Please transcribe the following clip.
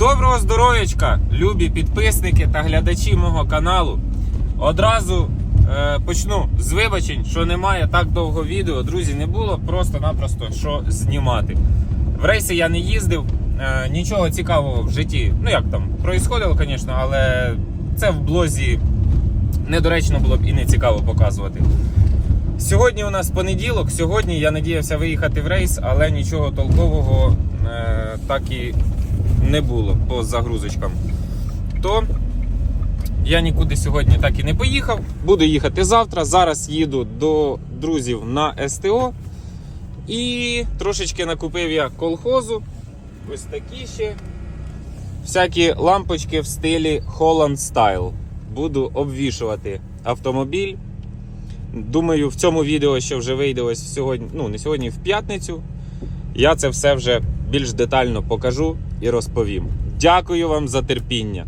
Доброго здоров'ячка, любі підписники та глядачі мого каналу. Одразу е, почну з вибачень, що немає так довго відео. Друзі, не було просто-напросто що знімати. В рейси я не їздив, е, нічого цікавого в житті. Ну як там, проїсходило, звісно, але це в блозі недоречно було б і не цікаво показувати. Сьогодні у нас понеділок. Сьогодні я надіявся виїхати в рейс, але нічого толкового е, так і не було по загрузочкам. То я нікуди сьогодні так і не поїхав. Буду їхати завтра. Зараз їду до друзів на СТО. І трошечки накупив я колхозу. Ось такі ще. Всякі лампочки в стилі Holland Style. Буду обвішувати автомобіль. Думаю, в цьому відео ще вже вийде ось сьогодні, ну не сьогодні, в п'ятницю. Я це все вже більш детально покажу і розповім. Дякую вам за терпіння.